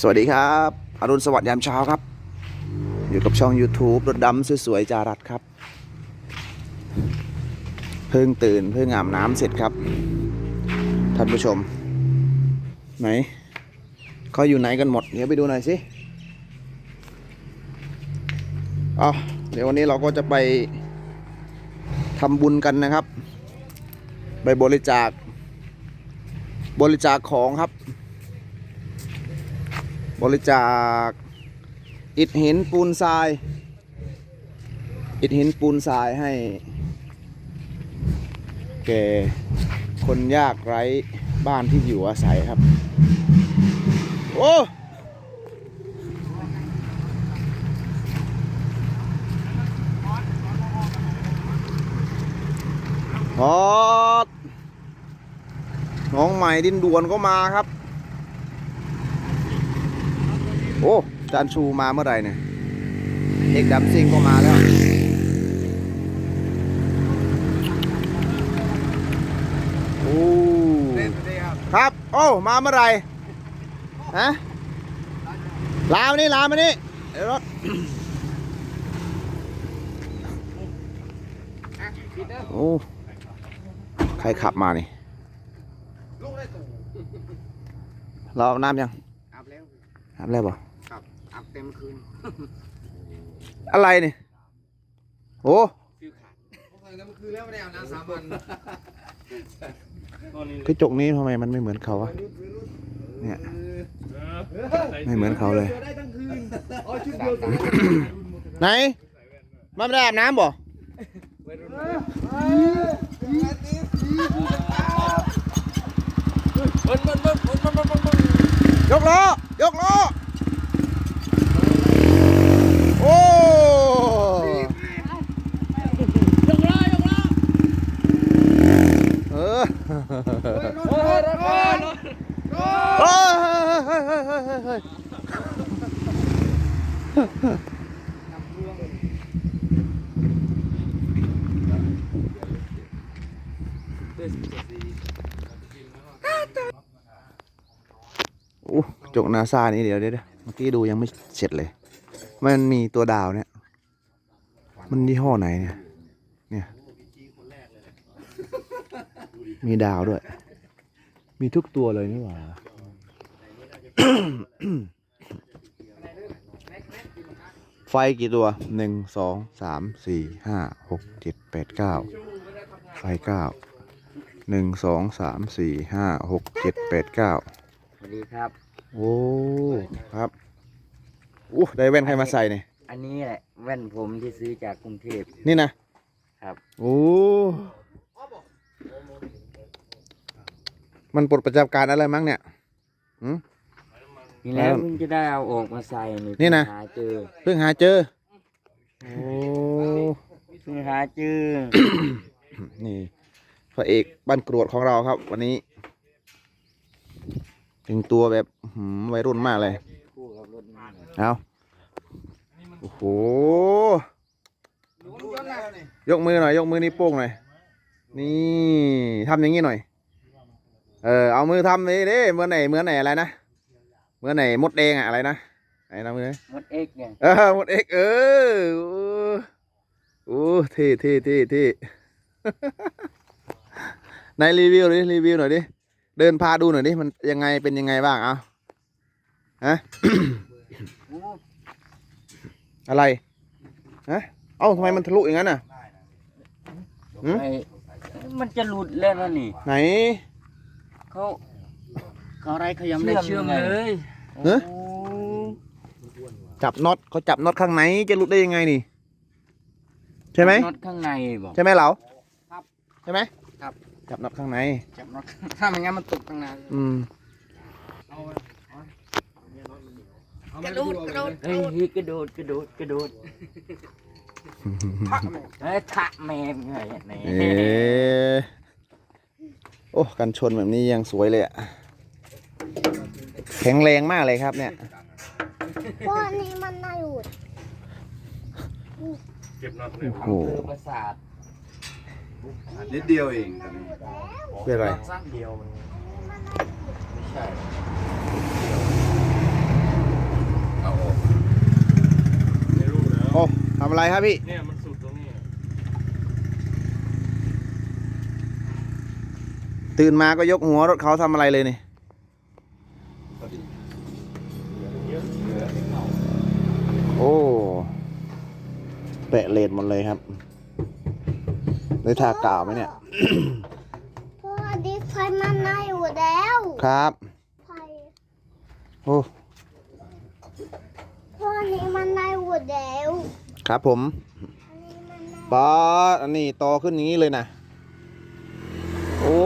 สวัสดีครับอรุณสวัสดิ์ยามเช้าครับ อยู่กับช่อง YouTube รถดำสวยๆจารัดครับ เพิ่งตื่นเพิ่งอาบน้ำเสร็จครับ ท่านผู้ชม ไหนเขาอยู่ไหนกันหมด เดี๋ยวไปดูหน่อยสิเอ๋อเดี๋ยววันนี้เราก็จะไปทำบุญกันนะครับ ไปบริจาค บริจาคของครับ บริจาคอิฐหินปูนทราย อิฐหินปูนทรายให้ แก่คนยากไร้บ้านที่อยู่อาศัยครับ โอ้ฮอดน้องใหม่ดินด่วนก็มาครับ โอ้จานชูมาเมื่อไหร่เนี่ยเอกดำซิงก็มาแล้ว โอ้ครับ โอ้ มาเมื่อไหร่ฮะลามานี่ลามานี่เดี๋ยวรถโอ้ใครขับมานี่เราอาบน้ำยังอาบแล้วอาบแล้วบ่ครับอาบ เต็มคืนอะไรนี่โอ้ฟิวขาดผมใส่น้ำคืนแล้วไม่ได้อาบน้ำสามวันกระจกนี้ทำไมมันไม่เหมือนเขาวะเนี่ยไม่เหมือนเขาเลยได้ทั้งคืนอ๋อชุดเดียวไหนมันไม่ได้อาบน้ำบ่ยกล้อยกล้อโอ้เออเฮ้ยเฮ้ยเฮ้ยเฮ้ยเฮ้ยเฮ้ย โอ้จกนาซานี่เดี๋ยวเดี๋ยวเดี๋ยวเมื่อกี้ดูยังไม่เสร็จเลย มันมีตัวดาวเนี่ย มันยี่ห้อไหนเนี่ย เนี่ย มีดาวด้วย มีทุกตัวเลยนี่หว่าไฟกี่ตัวหนึ่งสองสามสี่ห้าหกเจ็ดแปดเก้าไฟเก้า หนึ่งสองสามสี่ห้าหกเจ็ดแปดเก้าสวัสดีครับ โอ้ครับอู้ได้แว่นใครมาใส่เนี่ยอันนี้แหละแว่นผมที่ซื้อจากกรุงเทพนี่นะครับ โอ้มันปลดประจำการอะไรมั้งเนี่ยหืม นี่แล้วแล้วเพิ่งจะได้เอาออกมาใส่นี่นะ หาเจอเพิ่งหาเจอ โอ้ เพิ่งหาเจอ นี่ พระเอกบ้านกรวดของเราครับ วันนี้ถึงตัวแบบหืมวัยรุ่นมากเลยคู่กับรถนี่เอาโอ้โหยกมือหน่อย ยกมือนิ้วโป้งหน่อย นี่ทำอย่างนี้หน่อย เออเอามือทำนี่ดิเหมือนไหนเหมือนไหนอะไรนะเหมือนไหนมดแดงอะอะไรนะไหนนะมือมดเอ็กเนี่ยเออหมดเอกเออโอ้โอ้เท่เท่เท่เท่ ในรีวิวดิรีวิวหน่อยดิเดินพาดูหน่อยดิมันยังไงเป็นยังไงบ้างเอาฮะโอ้อะไรฮะเอ้าทำไมมันทะลุอย่างนั้นน่ะหืมไอ้มันจะหลุดแล้วนะนี่ไหน เขาเขาอะไรเขายังไม่ได้เชื่อมเลยฮะโอ้จับน็อตเขาจับน็อตข้างไหนจะหลุดได้ยังไงนี่ ใช่ไหมน็อตข้างในบอก ใช่ไหมเหลาครับ ใช่ไหมครับ จับน็อตข้างใน จับน็อตถ้าไม่งั้นมันตกตั้งนานอืมกระโดดกระโดดเฮ้ยกระโดดกระโดดกระโดดเฮ้ยทะแม่งไงนี่เอ๊ะโอ้กันชนแบบนี้ยังสวยเลยอะแข็งแรงมากเลยครับเนี่ยเพราะอันนี้มันน่าหลุดโอ้โหคือประสาท นิดเดียวเองเป็นไรเดียวมันไม่ใช่อาไรโอ้ทำอะไรครับพี่ เนี่ยมันสุดตรงนี้ตื่นมาก็ยกหัวรถเขาทำอะไรเลยนี่โอ้ แปะเลนหมดเลยครับ ได้ทากาวไหมเนี่ย พ่อดิไฟมันน่าอยู่แล้วครับ ไฟโอ้ พ่อนี่มันน่าอยู่แล้วครับผมอันนี้มันน่าป๊อดอันนี้ต่อขึ้นอย่างนี้เลยนะ โอ้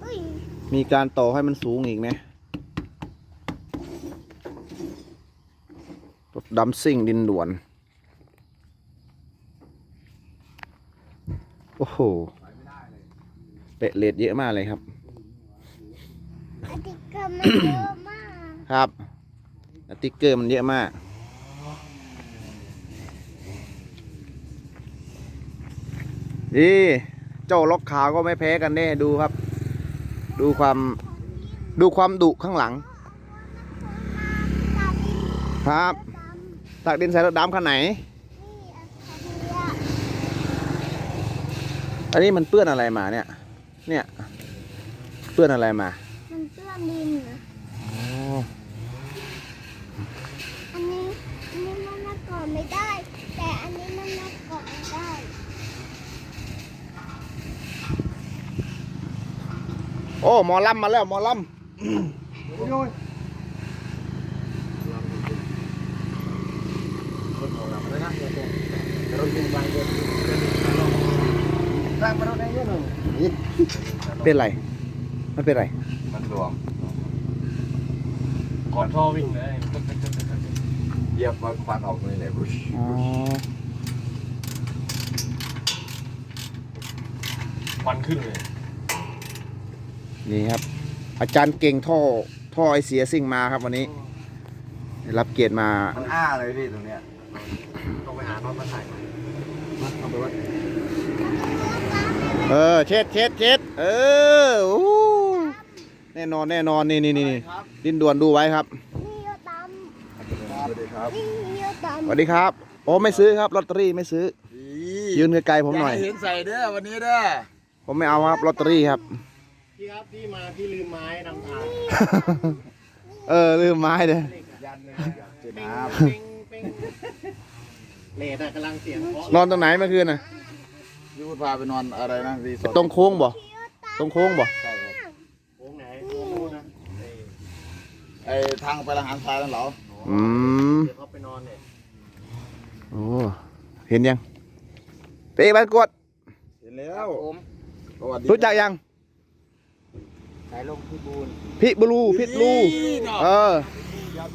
เอ้ยมีการต่อให้มันสูงอีกไหมรถดำซิ่งดินด่วน โอ้โห เปะเลดเยอะมากเลยครับอันนี้ก็มันเยอะมาก ครับสติ๊กเกอร์มันเยอะมาก นี่ เจ้าล็อกขาวก็ไม่แพ้กันเน่ดูครับ ดูความดูความดุข้างหลังตาดินครับดำตักดินใส่รถดำคันไหน อันนี้อันนี้มันเปื้อนอะไรมาเนี่ย เนี่ย เปื้อนอะไรมา มันเปื้อนดินนะอ๋ออันนี้ อันนี้มันมาก่อนไม่ได้ แต่อันนี้มันมาก่อนได้ โอ้หมอลำมาแล้วหมอลำ เป็นไรไม่เป็นไร มันรวมก่อนท่อวิ่งเลยเหยียบมาควันออกเลยเลยบุชอ๋อควันขึ้นเลย นี่ครับ อาจารย์เก่งท่อ ท่อไอเสียสิ่งมาครับวันนี้ได้รับเกียรติมา มันอ้าเลยพี่ตรงเนี้ยต้องไปหาน็อตมาใส่เอ อเช็ดเช็ดเช็ดเออโอ้แน่นอนแน่นอนนี่นี่นี่นี่ดินด่วนดูไว้ครับนี่เยอะดสวัสดีครับำนี่เยอะดสวัสดีครับโอ้ไม่ซื้อครับลอตเตอรี่ไม่ซื้อ ยืนไกลๆผมหน่อยเห็นใส่เด้อวันนี้เด้อผมไม่เอาครับลอตเตอรี่ครับพี่ครับพี่มาพี่ลืมไม้นำทางเออลืมไม้เลยยันเลยเจ็ดน้เป้งเป้งเลดอะกำลังเสียงเพราะนอนตรงไหนเมื่อคืนน่ะำยูพาไปนอนอะไรนะรีสอร์ทตรงโค้งบ่ตรงโค้งบ่ใช่ครับโค้งไหนโค้งนู้นนะเออไอ้ทางไปละหารทรายนั่นเหรออืมเดี๋ยวเขาไปนอนเนี่ยโอ้เห็นยังเป๊ะบ้านกวดเห็นแล้วผมสวัสดีรู้จักยังสายลงพี่บูนพิบลูพิบลูเออ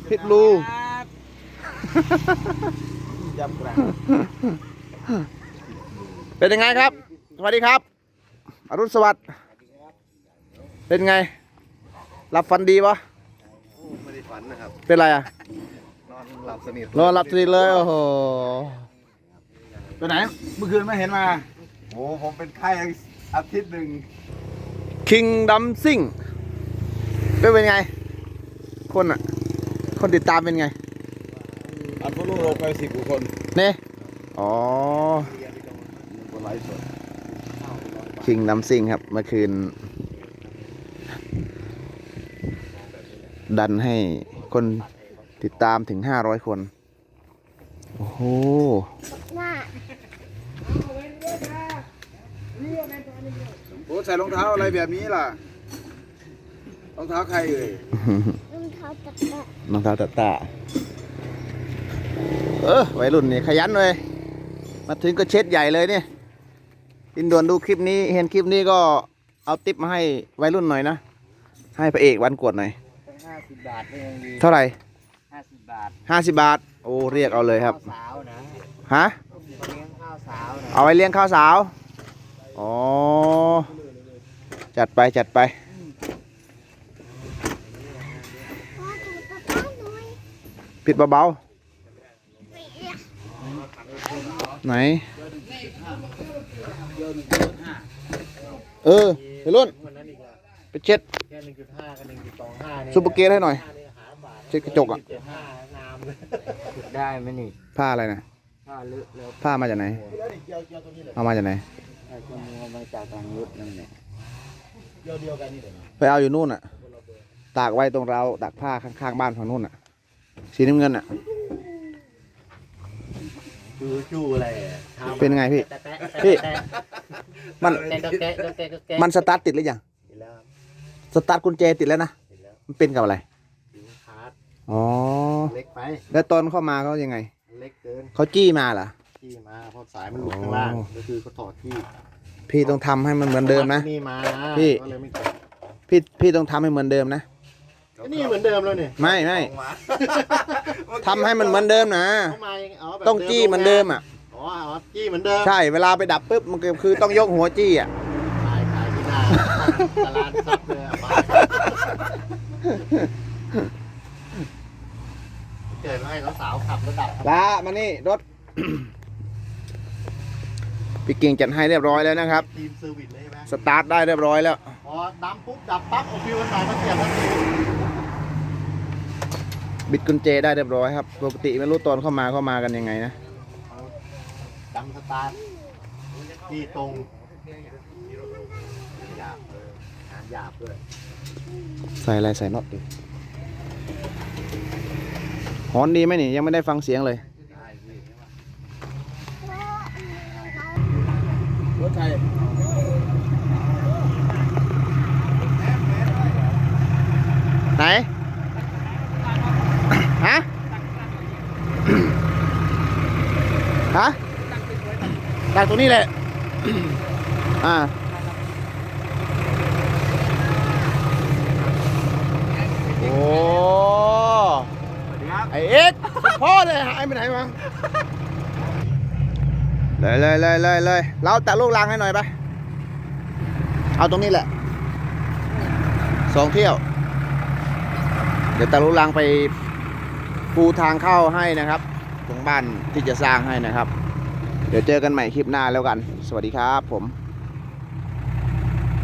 พิบลูยับแกรง เป็นยังไงครับ สวัสดีครับ อรุณสวัสดิ์ เป็นไง รับฟันดีปะไม่ได้ฝันนะครับ เป็นไรอะ นอนหลับสนิทนอนหลับสนิทเลย โอ้โหไปไหน เมื่อคืนไม่เห็นมา โอ้ผมเป็นไข้อาทิตย์หนึ่งคิงดัมซิ่งเป็นไง คนอะ คนติดตามเป็นไง อันพวกลูกเราไปสิบกว่าคน เนี่ยอ๋อคน ไลฟ์สดคิงดัมซิ่งครับ เมื่อคืน ดันให้คนติดตามถึง500คน โอ้โหำน่ะโอ้ใส่รองเท้าอะไรแบบนี้ล่ะ รองเท้าใครเอ่ย รองเท้าตะกะน้องเท้าตาตาเออวัยรุ่นนี่ขยันเลย มาถึงก็เช็ดใหญ่เลยเนี่ย ดินด่วนดูคลิปนี้ เห็นคลิปนี้ก็เอาติปมาให้วัยรุ่นหน่อยนะ ให้พระเอกวันกวดหน่อย ห้าสิบบาทก็ยังดีเท่าไหร่ห้าสิบบาทห้าสิบบาท โอ้เรียกเอาเลยครับ ข้าวสาวนะฮะ เลี้ยงข้าวสาวนะเอาไว้เลี้ยงข้าวสาว อ๋อ จัดไปจัดไปพ่อถูตะกร้าหน่อยปิดเบาไปเอียๆไหน เออไปรุ่นวันนั้นอีกอะไปเช็ดแค่หนึ่งจุดห้ากับหนึ่งจุดสองห้าเนี่ยซุปเปอร์เกตให้หน่อยห้าเนี่ยหาบาทเช็ดกระจกอะเจ็ดห้างามเลยได้ไหมนี่ผ้าอะไรนะผ้าเลอะแล้วผ้ามาจากไหนเอามาจากไหนไอ้คนมัวมาจากทางรถนั่นแหละไปเอาอยู่นู่นอะ ตากไว้ตรงราวตากผ้าข้างๆบ้านฝั่งนู่นอะ สีน้ำเงินอะ จูจูอะไรอะทำเป็นไงพี่แตะแตะพี่แตะมันแตะแตะแตะแตะแตะมันสตาร์ทติดหรือยัง เห็นแล้วครับสตาร์ทกุญแจติดแล้วนะ เห็นแล้วมันเป็นกับอะไรผิวขาดอ๋อ เล็กไป แล้วตอนเข้ามาเขายังไง เล็กเกินเขาจี้มาเหรอ ที่มาเพราะสายมันหลุดข้างล่างอ๋อก็คือเขาถอดที่พี่ต้องทำให้มันเหมือนเดิมนะ นี่มาพี่ ก็เลยไม่เกิดพี่พี่ต้องทำให้เหมือนเดิมนะก็ นี่เหมือนเดิมแล้วเนี่ยไม่ไม่ทำให้มันเหมือนเดิมนะ เขามายังไงอ๋อแบบต้องจี้เหมือนเดิมอะ อ๋ออ๋อจี้เหมือนเดิมใช่เวลาไปดับปุ๊บมันก็คือต้องยกหัวจี้อะ ขายขายที่หน้าตลาดซับเลยอะมาเกิดมาให้สาวๆขับระดับลามานี่รถ พี่เก่งจัดให้เรียบร้อยแล้วนะครับ ทีมเซอร์วิสเลยใช่ไหมสตาร์ทได้เรียบร้อยแล้ว พอดำปุ๊บดับปั๊บเอาฟิวกันใส่มาเสียบทันที บิดกุญแจได้เรียบร้อยครับ ปกติไม่รู้ตอนเข้ามาเข้ามากันยังไงนะดำสตาร์ทที่ตรงหยาบเออหางหยาบด้วยใส่อะไรใส่น็อตดิฮอนดีไหมนี่ยังไม่ได้ฟังเสียงเลยได้พี่รถไทยไหน ฮะ ฮะ ดักตรงนี้แหละ อ่า โอ้ไอเอ็กซ์พ่อเลยหายไปไหนมาเลยเลยเลยเลยเลยเราแตะลูกรังให้หน่อยไป เอาตรงนี้แหละ สองเที่ยว เดี๋ยวแตะลูกรังไปปูทางเข้าให้นะครับ ตรงบ้านที่จะสร้างให้นะครับเดี๋ยวเจอกันใหม่คลิปหน้าแล้วกัน สวัสดีครับผม